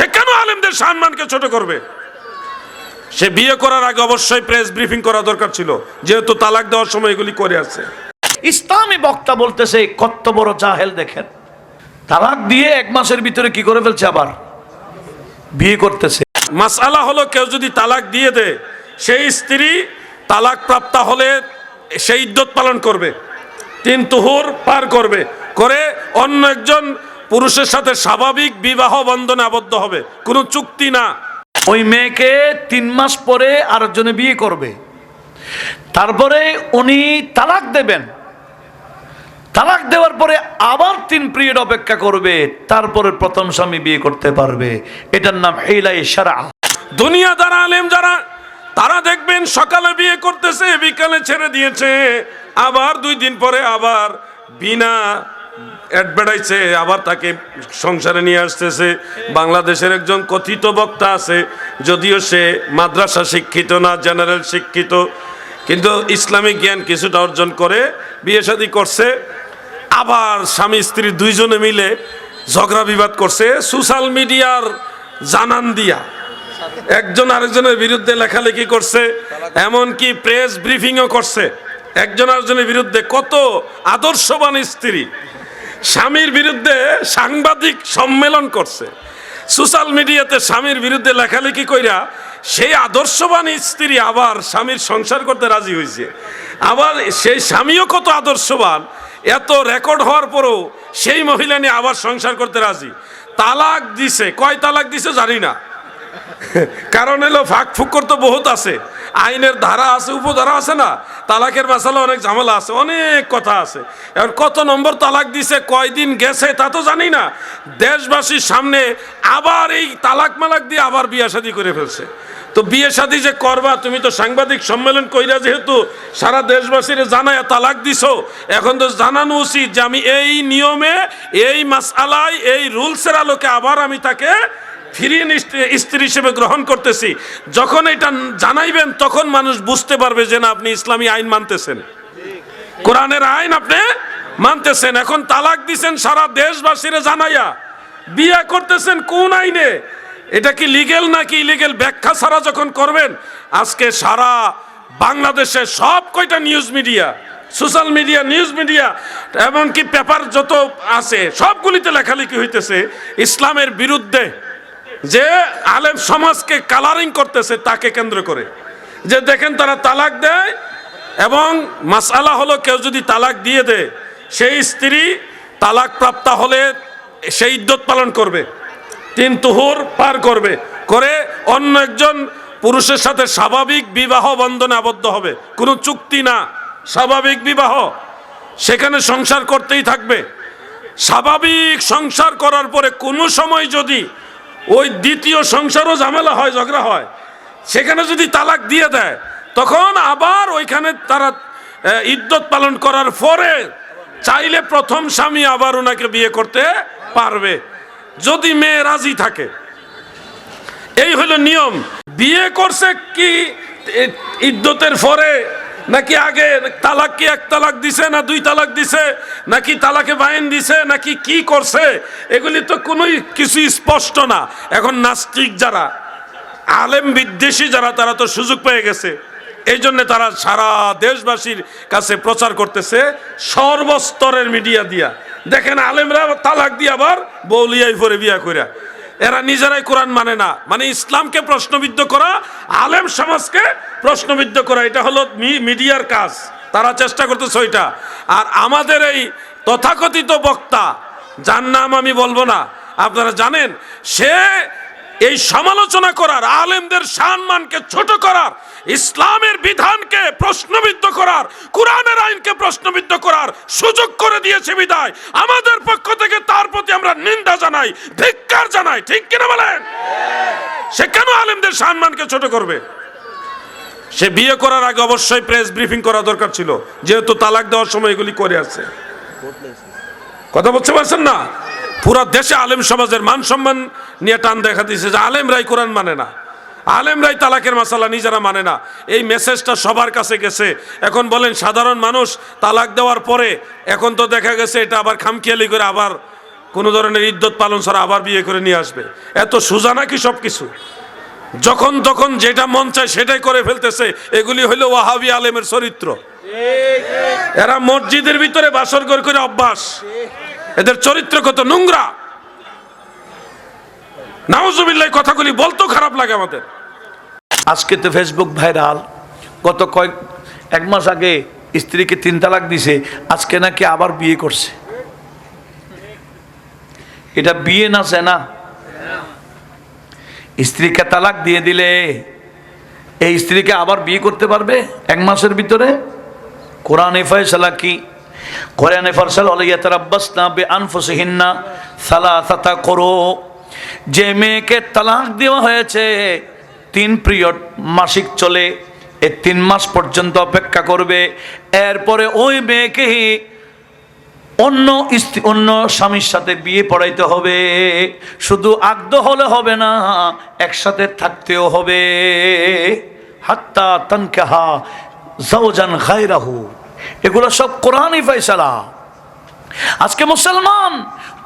সে কেন আলেমদের সম্মানকে ছোট করবে? সে বিয়ে করার আগে অবশ্যই প্রেস ব্রিফিং করা দরকার ছিল যেহেতু তালাক দেওয়ার সময় এগুলি করে আছে। ইসলামী বক্তা বলতেছে কত বড় জাহেল দেখেন। তালাক দিয়ে এক মাসের ভিতরে কি করে ফেলছে আবার? বিয়ে করতেছে। মাসালা হলো কেউ যদি তালাক দিয়ে দেয় সেই স্ত্রী তালাক প্রাপ্ত হলে সেই ইদ্যত পালন করবে তিন তুহুর পার করবে করে অন্য একজন পুরুষের সাথে স্বাভাবিক বিবাহ বন্ধনে আবদ্ধ হবে কোনো চুক্তি না। ওই মেয়েকে তিন মাস পরে আরেকজনে বিয়ে করবে। তারপরে উনি তালাক দেবেন। তালাক দেওয়ার পরে আবার তিন পিরিয়ড অপেক্ষা করবে তারপরে প্রথম স্বামী বিয়ে করতে পারবে। এটার নাম হেলাই সারা দুনিয়া দ্বারা আলেম যারা তারা দেখবেন সকালে বিয়ে করতেছে বিকালে ছেড়ে দিয়েছে আবার দুই দিন পরে আবার বিনা অ্যাডভার্টাইজে আবার তাকে সংসারে নিয়ে আসতেছে। বাংলাদেশের একজন কথিত বক্তা আছে, যদিও সে মাদ্রাসা শিক্ষিত না, জেনারেল শিক্ষিত, কিন্তু ইসলামিক জ্ঞান কিছুটা অর্জন করে, বিয়ে শাদী করছে। আবার স্বামী, স্ত্রী দুইজনে মিলে ঝগড়া বিবাদ করছে। সোশ্যাল মিডিয়ার জানান দিয়া একজন আরেকজনের বিরুদ্ধে লেখালেখি করছে, এমনকি প্রেস ব্রিফিংও করছে। একজন আরেকজনের বিরুদ্ধে কত আদর্শবান স্ত্রী। স্বামীর বিরুদ্ধে সাংবাদিক সম্মেলন করছে। সোশ্যাল মিডিয়াতে স্বামীর বিরুদ্ধে লেখালেখি কইরা সেই আদর্শবান স্ত্রী আবার স্বামীর সংসার করতে রাজি হয়েছে আবার সেই স্বামীও কত আদর্শবান, এত রেকর্ড হওয়ার পরও সেই মহিলা নিয়ে আবার সংসার করতে রাজি। তালাক দিছে, কয় তালাক দিছে জানি না। কারণ এলো ফাঁক ফুকর তো বহুত আছে। আইনের ধারা আছে উপধারা আছে না? তালাকের মাসালা অনেক ঝামেলা আছে, অনেক কথা আছে। এখন কত নম্বর তালাক দিছে, কয়দিন গেছে তা তো জানি না। দেশবাসীর সামনে আবার এই তালাক মালাক দিয়ে আবার বিয়া শাদী করে ফেলছে। তো বিয়ে শাদী যে করবা, তুমি তো সাংবাদিক সম্মেলন কইরা যেহেতু সারা দেশবাসীর জানায় তালাক দিছো, এখন তো জানানো উচিত যে আমি এই নিয়মে, এই মাসালায় এই রুলসের আলোকে আবার আমি তাকে ফিরিয়ে স্ত্রী হিসেবে গ্রহণ করতেছি। যখন এটা জানাইবেন, তখন মানুষ বুঝতে পারবে যে না, আপনি ইসলামী আইন মানতেছেন। কোরআনের আইন আপনি মানতেছেন। এখন তালাক দিছেন সারা দেশবাসীরে জানাইয়া। বিয়ে করতেছেন কোন আইনে? এটা কি লিগেল নাকি ইলিগেল ব্যাখ্যা ছাড়া যখন করবেন, আজকে সারা বাংলাদেশে সব কয়টা news media social media news media এমনকি পেপার যত আছে, সবগুলিতে লেখালেখি হইতেছে, ইসলামের বিরুদ্ধে। যে আলেম সমাজকে কালারিং করতেছে তাকে কেন্দ্র করে। যে দেখেন তারা তালাক দেয় এবং মাসালা হলো কেউ যদি তালাক দিয়ে দেয়, সেই স্ত্রী তালাক প্রাপ্ত হলে সেই ইদ্যত পালন করবে, তিন তুহুর পার করবে, করে অন্য একজন পুরুষের সাথে স্বাভাবিক বিবাহ বন্ধনে আবদ্ধ হবে। কোনো চুক্তি না, স্বাভাবিক বিবাহ। সেখানে সংসার করতেই থাকবে। স্বাভাবিক সংসার করার পরে কোনো সময় যদি ওই দ্বিতীয় সংসারও ঝামেলা হয়, ঝগড়া হয়। সেখানে যদি তালাক দিয়ে দেয়, তখন আবার ওইখানে তারা ইদ্যত পালন করার পরে চাইলে প্রথম স্বামী আবার ওনাকে বিয়ে করতে পারবে, যদি মেয়ে রাজি থাকে। এই হলো নিয়ম। বিয়ে করছে কি ইদ্যতের পরে নাকি আগে তালাক কি এক তালাক দিছে না দুই তালাক দিছে? নাকি তালাকে বাইন দিছে? নাকি কি করছে? এগুলি তো কোনোই কিছু স্পষ্ট না। এখন নাস্তিক যারা, আলেম বিদ্বেষী যারা, তারা তো সুযোগ পেয়ে গেছে। এই জন্য তারা সারা দেশবাসীর কাছে প্রচার করতেছে সর্বস্তরের মিডিয়া দিয়া। দেখেন আলেমরা তালাক দিয়ে আবার বৌলিয়াই পরে বিয়া কইরা। এরা নিজেরাই কোরআন মানে না। মানে ইসলামকে প্রশ্নবিদ্ধ করা, আলেম সমাজকে প্রশ্নবিদ্ধ করা, এটা হলো মিডিয়ার কাজ। তারা চেষ্টা করতেছে ওইটা। আর আমাদের এই তথাকথিত বক্তা, যার নাম আমি বলব না, আপনারা জানেন, সে এই সমালোচনা করার, আলেমদের সম্মানকে ছোট করার, ইসলামের বিধানকে প্রশ্নবিদ্ধ করার, কোরআনের আইনকে প্রশ্নবিদ্ধ করার সুযোগ করে দিয়েছে বিদায়। আমাদের পক্ষ থেকে তার প্রতি আমরা জানাই, ধিক্কার জানাই, ঠিক কিনা বলেন? সে কেন আলেমদের সম্মানকে ছোট করবে? সে বিয়ে করার আগে অবশ্যই প্রেস ব্রিফিং করা দরকার ছিল, যেহেতু তালাক দেওয়ার সময় এগুলি করে আছে। কথা বলতে পারছেন না? পুরা দেশে আলেম সমাজের মান সম্মান নিয়ে টান দেখা দিয়েছে যে আলেমরাই কোরআন মানে না। আলেমরাই তালাকের মাসালা নিজেরা মানে না। এই মেসেজটা সবার কাছে গেছে। এখন বলেন, সাধারণ মানুষ তালাক দেওয়ার পরে এখন তো দেখা গেছে এটা আবার খামখেয়ালি করে আবার কোনো ধরনের ইদ্যত পালন ছাড়া আবার বিয়ে করে নিয়ে আসবে। এত সোজা নাকি সব কিছু যখন তখন যেটা মন চায় সেটাই করে ফেলতেছে। এগুলি হইল ওয়াহাবি আলেমের চরিত্র। এরা মসজিদের ভিতরে বাসর করে করে অভ্যাস। এদের চরিত্র কত নোংরা। নাউজুবিল্লাহ কথাগুলি বলতো খারাপ লাগে আমাদের। আজকে তো ফেসবুক ভাইরাল গত কয়েক, এক মাস আগে স্ত্রীকে তিন তালাক দিছে। আজকে নাকি আবার বিয়ে করছে। এটা বিয়ে না স্ত্রীকে তালাক দিয়ে দিলে এই স্ত্রীকে আবার বিয়ে করতে পারবে এক মাসের ভিতরে? কোরআনে ফয়সালা কি? কোরআনে ফয়সাল আলাইয়াতারাব্বাস না বে আনফুসিহিন্না সালাসাতা করো। যে মেয়েকে তালাক দেওয়া হয়েছে, তিন পিরিয়ড মাসিক চলে, এ তিন মাস পর্যন্ত অপেক্ষা করবে। এরপরে ওই মেয়েকে অন্য স্ত্রী, অন্য স্বামীর সাথে বিয়ে পড়াইতে হবে। শুধু আগ্ধ হলে হবে না, একসাথে থাকতেও হবে। হাত্তা তানকাহা জাওজান গায়রাহু এগুলো সব কোরআনই ফয়সালা। আজকে মুসলমান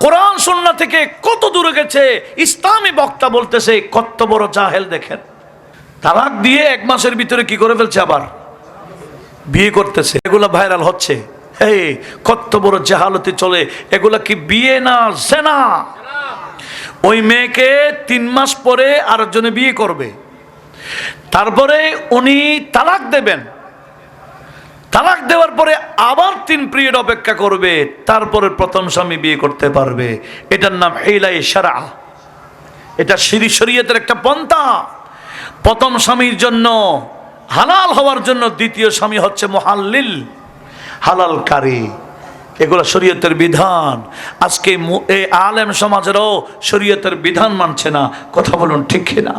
কোরআন সুন্না থেকে কত দূরে গেছে, ইসলামী বক্তা বলতেছে, কত বড় জাহেল দেখেন। তালাক দিয়ে এক মাসের ভিতরে কি করে ফেলছে আবার? বিয়ে করতেছে। এগুলো ভাইরাল হচ্ছে। এই কত বড় জাহালতি চলে, এগুলা কি বিয়ে না জেনা? ওই মেয়েকে তিন মাস পরে আরেকজনে বিয়ে করবে। তারপরে উনি তালাক দেবেন। তালাক দেওয়ার পরে আবার তিন পিরিয়ড অপেক্ষা করবে, তারপরে প্রথম স্বামী বিয়ে করতে পারবে। এটার নাম হেলাই সারা এটা সিরি শরীয়তের একটা পন্থা। প্রথম স্বামীর জন্য হালাল হওয়ার জন্য দ্বিতীয় স্বামী হচ্ছে মোহাল্লিল। হালালকারী এগুলো শরীয়তের বিধান। আজকে আলেম সমাজেরও শরীয়তের বিধান মানছে না। কথা বলুন ঠিক না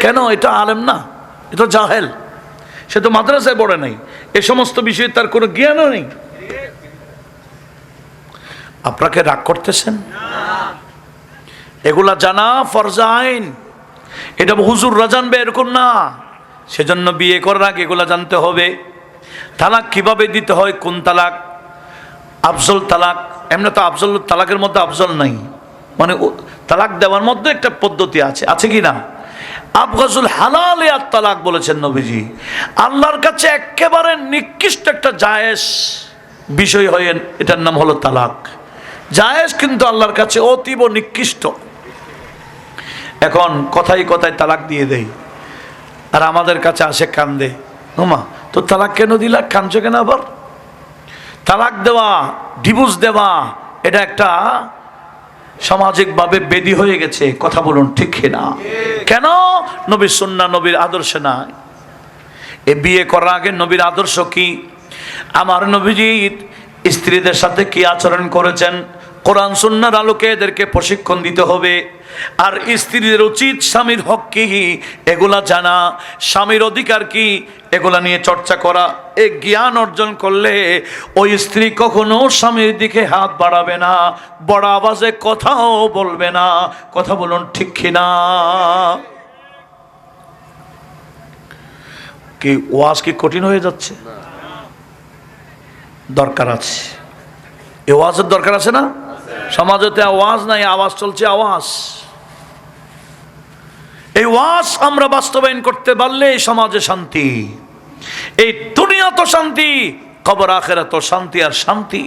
কেন? এটা আলেম না। এটা জাহেল। সে তো মাদ্রাসায় পড়ে নাই। এ সমস্ত বিষয়ে তার কোনো জ্ঞানও নেই। আপনাকে রাগ করতেছেন? এগুলা জানা ফরজা আইন। এটা হুজুররা জানবে এরকম না। সেজন্য বিয়ে করার আগে এগুলা জানতে হবে। তালাক কীভাবে দিতে হয়, কোন তালাক? আফজল তালাক। এমনি তো আফজল, তালাকের মধ্যে আফজল নাই। মানে তালাক দেওয়ার মধ্যে একটা পদ্ধতি আছে। আছে কি না? আফগাজুল হালাল আর তালাক বলেছেন নবীজি। আল্লাহর কাছে একেবারে নিকৃষ্ট একটা জায়েজ বিষয় হয়ে, এটার নাম হলো তালাক। জায়েজ কিন্তু আল্লাহর কাছে অতীব নিকৃষ্ট। এখন কথাই কথায় তালাক দিয়ে দেয় আর আমাদের কাছে আসে কান্দে। ওমা তো তালাক কেন দিলা? কাঁদছো কেন আবার? তালাক দেওয়া ডিভোর্স দেওয়া, এটা একটা সামাজিকভাবে বেদি হয়ে গেছে। কথা বলুন, ঠিক না কেন? নবীর সুন্না নবীর আদর্শ না এ বিয়ে করার আগে নবীর আদর্শ কি? আমার নবীজি স্ত্রীদের সাথে কি আচরণ করেছেন? কোরআন সুন্নার আলোকে এদেরকে প্রশিক্ষণ দিতে হবে। আর স্ত্রীদের উচিত স্বামীর হক কি? এগুলা জানা। স্বামীর অধিকার কি? এগুলা নিয়ে চর্চা করা। এ জ্ঞান অর্জন করলে ওই স্ত্রী কখনো স্বামীর দিকে হাত বাড়াবে না, বড় আওয়াজে কথাও বলবে না। কথা বলুন ঠিক কিনা? কি, ওয়াজ কি কঠিন হয়ে যাচ্ছে? দরকার আছে। এ ওয়াজের দরকার আছে না? সমাজেতে আওয়াজ নাই, আওয়াজ চলছে আওয়াজ। এই ওয়াজ আমরা বাস্তবায়ন করতে পারলে সমাজে শান্তি। এই দুনিয়া তো শান্তি খবর আখেরা তো শান্তি আর শান্তি।